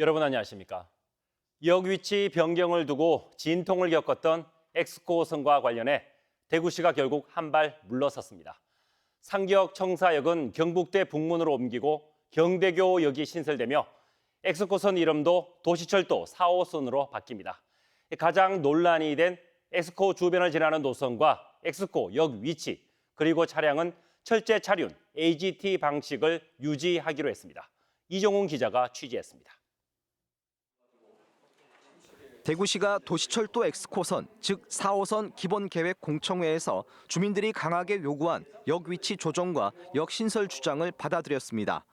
여러분 안녕하십니까? 역 위치 변경을 두고 진통을 겪었던 엑스코 선과 관련해 대구시가 결국 한 발 물러섰습니다. 상기역 청사역은 경북대 북문으로 옮기고 경대교역이 신설되며 엑스코선 이름도 도시철도 4호선으로 바뀝니다. 가장 논란이 된 엑스코 주변을 지나는 노선과 엑스코 역 위치 그리고 차량은 철제 차륜 AGT 방식을 유지하기로 했습니다. 이종훈 기자가 취재했습니다. 대구시가 도시철도 엑스코선, 즉 4호선 기본계획 공청회에서 주민들이 강하게 요구한 역 위치 조정과 역 신설 주장을 받아들였습니다.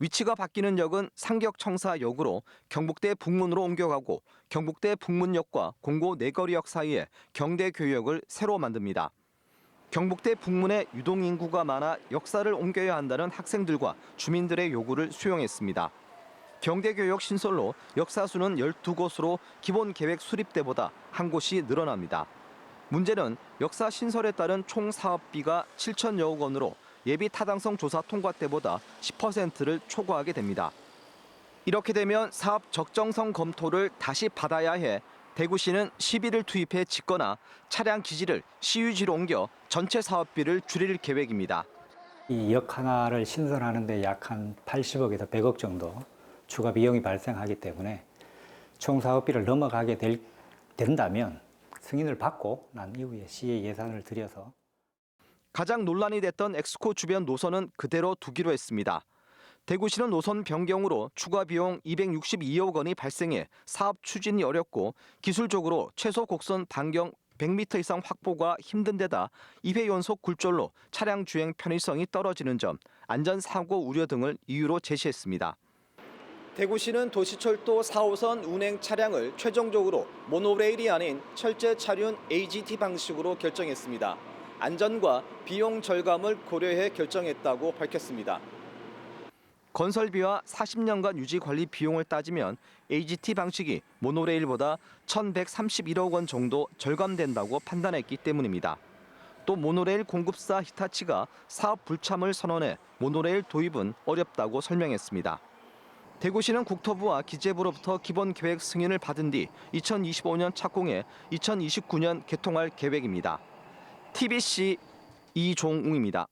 위치가 바뀌는 역은 상격청사역으로 경북대 북문으로 옮겨가고 경북대 북문역과 공고 내거리역 사이에 경대교역을 새로 만듭니다. 경북대 북문에 유동 인구가 많아 역사를 옮겨야 한다는 학생들과 주민들의 요구를 수용했습니다. 경대교역 신설로 역사수는 12곳으로 기본 계획 수립 때보다 한 곳이 늘어납니다. 문제는 역사 신설에 따른 총 사업비가 7천여억 원으로 예비 타당성 조사 통과 때보다 10%를 초과하게 됩니다. 이렇게 되면 사업 적정성 검토를 다시 받아야 해 대구시는 시비를 투입해 짓거나 차량 기지를 시유지로 옮겨 전체 사업비를 줄일 계획입니다. 이 역 하나를 신설하는데 약 한 80억에서 100억 정도 추가 비용이 발생하기 때문에 총 사업비를 넘어가게 될, 된다면 승인을 받고 난 이후에 시에 예산을 들여서 가장 논란이 됐던 엑스코 주변 노선은 그대로 두기로 했습니다. 대구시는 노선 변경으로 추가 비용 262억 원이 발생해 사업 추진이 어렵고 기술적으로 최소 곡선 반경 100m 이상 확보가 힘든 데다 2회 연속 굴절로 차량 주행 편의성이 떨어지는 점, 안전 사고 우려 등을 이유로 제시했습니다. 대구시는 도시철도 4호선 운행 차량을 최종적으로 모노레일이 아닌 철제 차륜 AGT 방식으로 결정했습니다. 안전과 비용 절감을 고려해 결정했다고 밝혔습니다. 건설비와 40년간 유지 관리 비용을 따지면 AGT 방식이 모노레일보다 1,131억 원 정도 절감된다고 판단했기 때문입니다. 또 모노레일 공급사 히타치가 사업 불참을 선언해 모노레일 도입은 어렵다고 설명했습니다. 대구시는 국토부와 기재부로부터 기본 계획 승인을 받은 뒤 2025년 착공해 2029년 개통할 계획입니다. TBC 이종웅입니다.